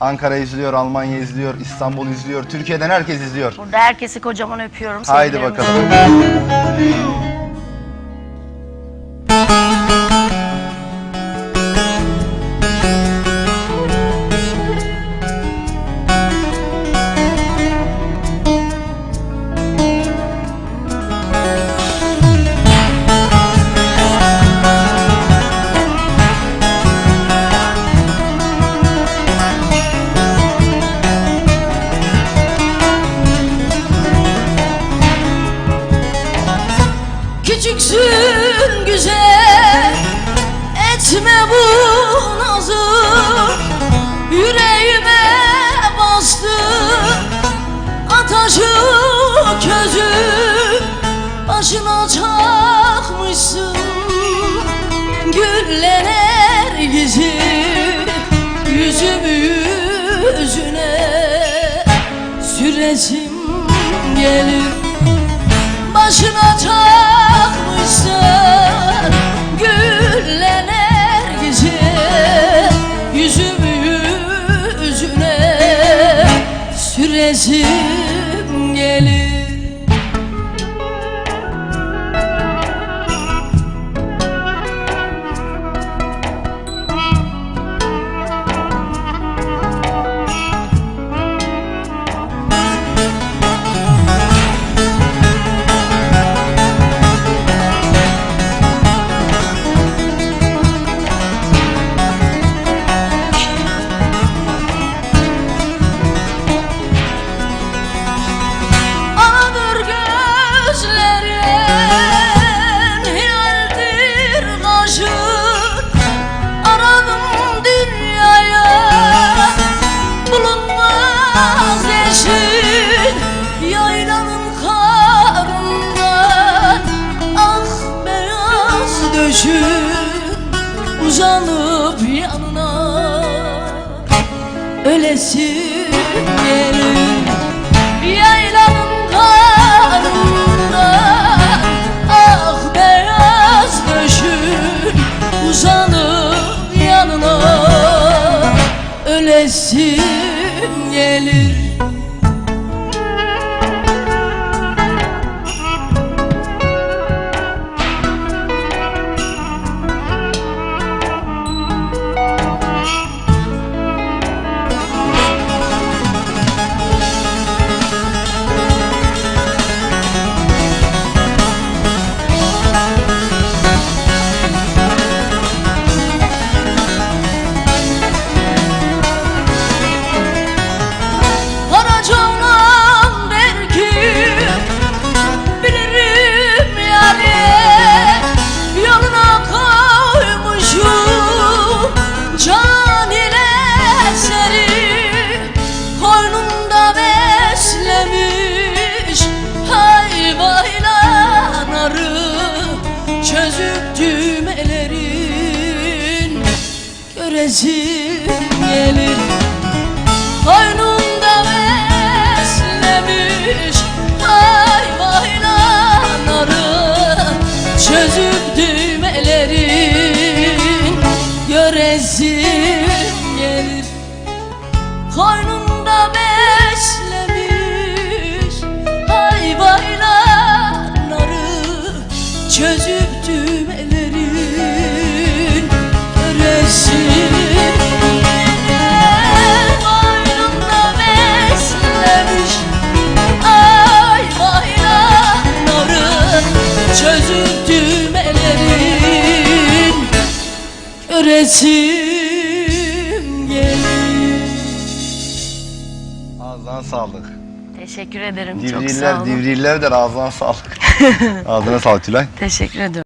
Ankara izliyor, Almanya izliyor, İstanbul izliyor, Türkiye'den herkes izliyor. Burada herkesi kocaman öpüyorum. Haydi sevgilerimi bakalım. Küçüksün güzel Etme bu nazı. Yüreğime bastı Ataşı közü. Başına çakmışsın Güllener gizi Yüzümü yüzüne Süresim gelir Süresim gelir Uzanıp yanına Ölesim gelir Yaylanın karında Ah beyaz döşün Uzanıp yanına. Ölesim gelir Göresim gelir. Koynumda beslemiş hayvanları Çözüp düğmelerin göresim gelir. Koynumda beslemiş hayvanları Çözüp göresim gelir Ağzına sağlık. Teşekkür ederim. Çok sağ Divriller, olun. divriller der ağzına sağlık. Ağzına sağlık Tülay. Teşekkür ederim.